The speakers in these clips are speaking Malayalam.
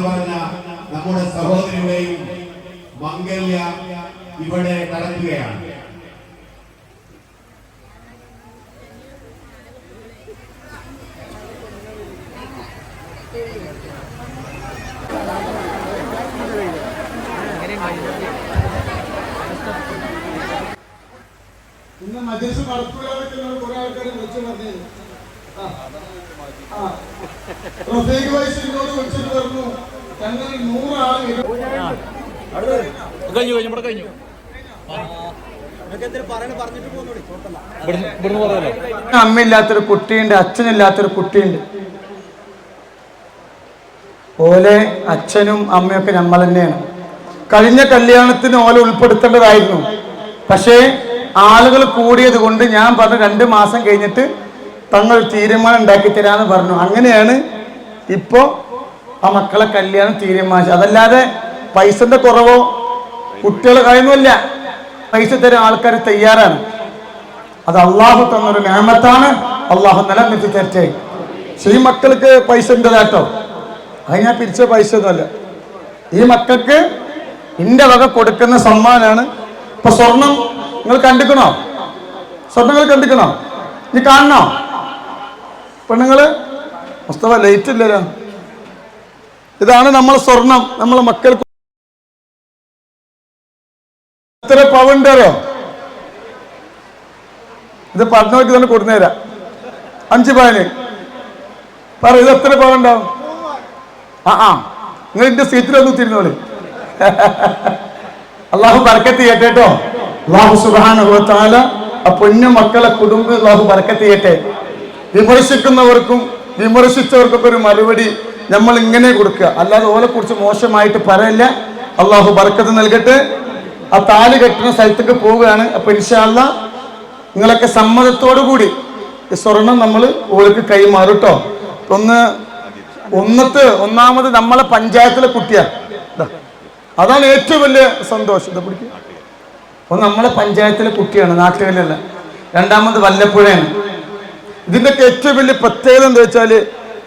പറഞ്ഞ നമ്മുടെ സഹോദരിയുടെയും മംഗല്യ ഇവിടെ നടക്കുകയാണ്. ഇന്ന് നടക്കൂലെന്നൊക്കെ എന്നോട് കുറെ ആൾക്കാർ വിളിച്ചു പറഞ്ഞു കഴിഞ്ഞു കഴിഞ്ഞു ഇവിടെ കഴിഞ്ഞു. അമ്മയില്ലാത്തൊരു കുട്ടിയുണ്ട് അച്ഛനില്ലാത്തൊരു കുട്ടിയുണ്ട്. ഓലെ അച്ഛനും അമ്മയൊക്കെ നമ്മൾ തന്നെയാണ്. കഴിഞ്ഞ കല്യാണത്തിന് ഓലെ ഉൾപ്പെടുത്തേണ്ടതായിരുന്നു. പക്ഷേ ആളുകൾ കൂടിയത് കൊണ്ട് ഞാൻ പറഞ്ഞു രണ്ട് മാസം കഴിഞ്ഞിട്ട് തങ്ങൾ തീരുമാനം ഉണ്ടാക്കി തരാന്ന് പറഞ്ഞു. അങ്ങനെയാണ് ഇപ്പോ ആ മക്കളെ കല്യാണം തീരുമാനിച്ചത്. അതല്ലാതെ പൈസന്റെ കുറവോ കുട്ടികൾ കാര്യമൊന്നുമില്ല. പൈസ തരാൻ ആൾക്കാർ തയ്യാറാണ്. അത് അള്ളാഹു തന്നൊരു നിയമത്താണ് അള്ളാഹു നിലനിർത്തി തരട്ടെ. ഈ മക്കൾക്ക് പൈസ ഉണ്ടതാട്ടോ അത് ഞാൻ പിരിച്ച പൈസ ഒന്നുമല്ല. ഈ മക്കൾക്ക് ഇന്റെ വക കൊടുക്കുന്ന സമ്മാനാണ്. ഇപ്പൊ സ്വർണം നിങ്ങൾ കണ്ടിക്കണോ? സ്വർണങ്ങൾ കണ്ടിക്കണോ? നീ കാണണോ? പെണ്ണുങ്ങൾ? മുസ്തഫ ലൈറ്റ് ഇല്ലല്ലോ. ഇതാണ് നമ്മൾ സ്വർണം. നമ്മൾ മക്കൾക്ക് എത്ര പവണ്ടോ ഇത് പറഞ്ഞവർക്ക് തന്നെ കൊടുന്നേരാ. അഞ്ച് പവന്. പറ ഇത് എത്ര പവണ്ടോ ആ ആ. നിങ്ങൾ എന്റെ സീറ്റിൽ ഒന്ന് തിരുന്നോളി അള്ളാഹു ബർക്കത്ത് കേട്ടോ. അള്ളാഹു സുബാനുഭവത്താല ആ പൊന്നു മക്കളെ കുടുംബം അള്ളാഹു ബർക്കത്ത് ചെയ്യട്ടെ. വിമർശിക്കുന്നവർക്കും വിമർശിച്ചവർക്കൊക്കെ ഒരു മറുപടി നമ്മൾ ഇങ്ങനെ കൊടുക്കുക. അല്ലാതെ ഓലെ കുറിച്ച് മോശമായിട്ട് പറയില്ല. അള്ളാഹു ബർക്കത്ത് നൽകട്ടെ. ആ താലി കെട്ടുന്ന സ്ഥലത്തേക്ക് പോവുകയാണ്. അപ്പൊ ഇൻഷാല്ല നിങ്ങളൊക്കെ സമ്മതത്തോടു കൂടി സ്വർണം നമ്മൾ ഓൾക്ക് കൈമാറും കേട്ടോ ഒന്ന് ഒന്നത്ത് ഒന്നാമത് നമ്മളെ പഞ്ചായത്തിലെ കുട്ടിയാ. അതാണ് ഏറ്റവും വലിയ സന്തോഷം. പിടിക്കുക ഒന്ന് നമ്മളെ പഞ്ചായത്തിലെ കുട്ടിയാണ് നാട്ടുകളിലല്ല രണ്ടാമത് വല്ലപ്പുഴയാണ്. ഇതിന്റെയൊക്കെ ഏറ്റവും വലിയ പ്രത്യേകത എന്താ വെച്ചാൽ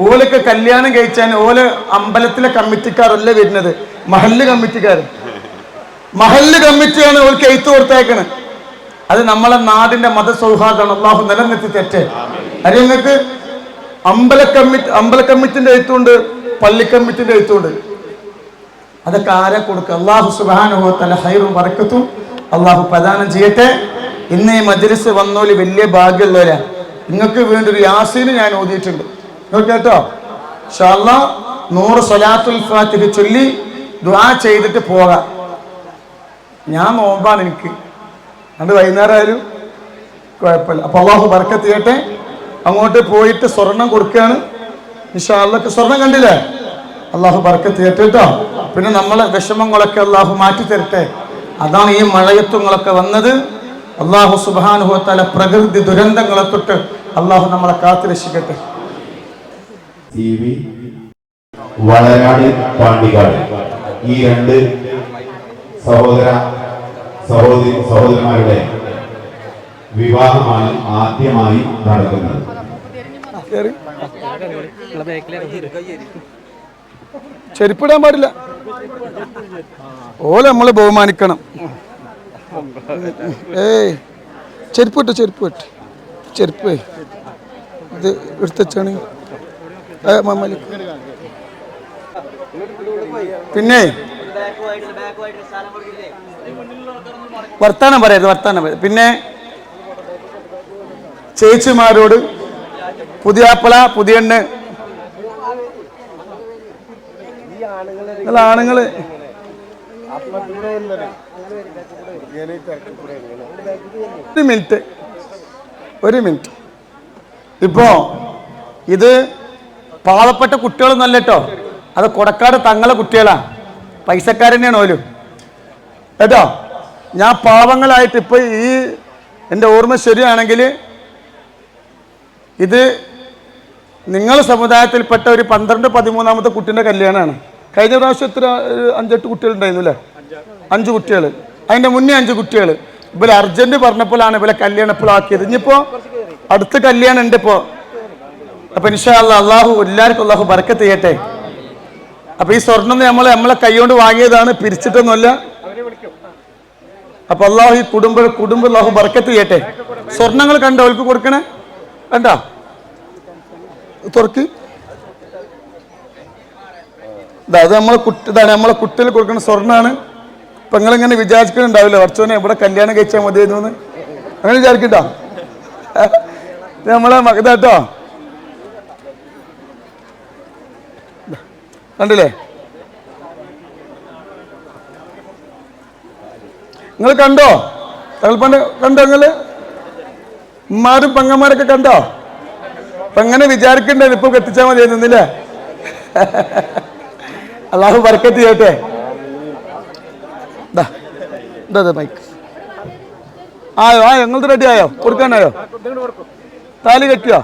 ഓലൊക്കെ കല്യാണം കഴിച്ചാൽ ഓല അമ്പലത്തിലെ കമ്മിറ്റിക്കാരല്ല വരുന്നത്. മഹല്ല് കമ്മിറ്റിക്കാർ മഹല്ല് കമ്മിറ്റിയാണ് ഓൾ എഴുത്ത് കൊടുത്തേക്കണത് അത് നമ്മളെ നാടിന്റെ മത മതസൗഹാർദ്ദമാണ്. അള്ളാഹു നിലനിർത്തി തെറ്റ് അത് നിങ്ങൾക്ക് അമ്പല കമ്മിറ്റി അമ്പല കമ്മിറ്റിന്റെ എഴുത്തുണ്ട് പള്ളി കമ്മിറ്റിന്റെ എഴുത്തുണ്ട്. അതൊക്കെ ആരെ കൊടുക്കുക അള്ളാഹു സുബാനുഭവത്തല ഹൈറും പറക്കത്തും അള്ളാഹു പ്രദാനം ചെയ്യട്ടെ. ഇന്ന് ഈ മജ്ലിസ് വന്നോൽ വലിയ ഭാഗ്യമുള്ളവരാ. നിങ്ങൾക്ക് വേണ്ടി ഒരു യാസീന് ഞാൻ ഓതിയിട്ടുണ്ട്. കേട്ടോ. ഷാല്ല നൂറ് സലാത്തുൽ ഫാത്തിഹ ചൊല്ലി ദുആ ചെയ്തിട്ട് പോകാം. ഞാൻ നോമ്പാണ് എനിക്ക്. അത് വൈകുന്നേരം ആയാലും കുഴപ്പമില്ല. അപ്പൊ അള്ളാഹു ബർക്കത്ത് ചെയ്യട്ടെ. അങ്ങോട്ട് പോയിട്ട് സ്വർണം കൊടുക്കുകയാണ്. നിഷാല്ലക്ക് സ്വർണം കണ്ടില്ലേ? അള്ളാഹു ബർക്കത്ത് കേട്ടോ. പിന്നെ നമ്മളെ വിഷമങ്ങളൊക്കെ അള്ളാഹു മാറ്റി തരട്ടെ അതാണ് ഈ മഴയത്വങ്ങളൊക്കെ വന്നത്. അള്ളാഹു സുബാനുഭവത്താല പ്രകൃതി ദുരന്തങ്ങളെ തൊട്ട് അള്ളാഹു നമ്മളെ കാത്തു രക്ഷിക്കട്ടെ ടി വി വളരാട് പാണ്ടിക്കാട്. ഈ രണ്ട് സഹോദര സഹോദരി സഹോദരന്മാരുടെ വിവാഹമാണ് ആദ്യമായി നടക്കുന്നത്. ചെരുപ്പിടാൻ പാടില്ല. ഓലെ നമ്മൾ ബഹുമാനിക്കണം. ഏയ് ചെരുപ്പ് ഇട്ട് ചെരുപ്പ് ഇട്ട് ചെരുപ്പ്. ഇത് എടുത്തച്ചാണ് പിന്നെ? വർത്താനം പറയരുത് വർത്താനം പറയരുത് പിന്നെ ചേച്ചിമാരോട് പുതിയാപ്പള പുതിയണ്ണ് ആണുങ്ങൾ. ഒരു മിനിറ്റ്. ഒരു മിനിറ്റ്. ഇപ്പോ ഇത് പാവപ്പെട്ട കുട്ടികളൊന്നല്ല കേട്ടോ. അത് കൊടക്കാട് തങ്ങളെ കുട്ടികളാ. പൈസക്കാരനെയാണ് ഓലും. കേട്ടോ? ഞാൻ പാവങ്ങളായിട്ട് ഇപ്പൊ ഈ എന്റെ ഓർമ്മ ശരിയാണെങ്കിൽ ഇത് നിങ്ങൾ സമുദായത്തിൽപ്പെട്ട ഒരു പന്ത്രണ്ട് പതിമൂന്നാമത്തെ കുട്ടീന്റെ കല്യാണമാണ്. കഴിഞ്ഞ പ്രാവശ്യം എത്ര അഞ്ചെട്ട് കുട്ടികൾ ഉണ്ടായിരുന്നു അല്ലേ അഞ്ച് കുട്ടികൾ അതിന്റെ മുന്നേ അഞ്ച് കുട്ടികൾ ഇവരെ അർജന്റ് പറഞ്ഞപ്പോഴാണ് ഇവരെ കല്യാണം ഇപ്പോഴാക്കിയത് ഇനിയിപ്പോൾ അടുത്ത കല്യാണം ഉണ്ട് ഇപ്പോൾ അപ്പം ഇൻഷാ അല്ലാ അള്ളാഹു എല്ലാവർക്കും അള്ളാഹു ബർക്കത്ത് ചെയ്യട്ടെ. അപ്പൊ ഈ സ്വർണം നമ്മൾ നമ്മളെ കൈകൊണ്ട് വാങ്ങിയതാണ് പിരിച്ചിട്ടൊന്നുമല്ല. അപ്പൊ അള്ളാഹു ഈ കുടുംബ കുടുംബ അള്ളാഹു ബർക്കത്ത് ചെയ്യട്ടെ. സ്വർണങ്ങൾ കണ്ടോ? അവർക്ക് കൊടുക്കണേ? കണ്ടോ? തുറക്ക്. അത് നമ്മളെ കുട്ടി ഇതാണ് നമ്മളെ കുട്ടിയിൽ കൊടുക്കുന്ന സ്വർണമാണ് ഇപ്പം നിങ്ങളിങ്ങനെ വിചാരിക്കുന്നുണ്ടാവില്ല വർച്ചോനെ ഇവിടെ കല്യാണം കഴിച്ചാൽ മതിയായിരുന്നു എന്ന് അങ്ങനെ വിചാരിക്കട്ടോ നമ്മളെ ഇതാട്ടോ കണ്ടില്ലേ? നിങ്ങൾ കണ്ടോ? തകൽപ്പണ്ട് കണ്ടോ നിങ്ങൾ? ഉമ്മാരും പെങ്ങന്മാരൊക്കെ കണ്ടോ? അപ്പം അങ്ങനെ വിചാരിക്കണ്ടേ ഇപ്പൊ എത്തിച്ചാൽ മതി നിന്നില്ലേ അള്ളാഹു വർക്കറ്റ് ചെയ്യട്ടെ. മൈക്ക് ആയോ ആ ഞങ്ങളത് റെഡി ആയോ? കൊടുക്കാനായോ? താലി കെട്ടിയോ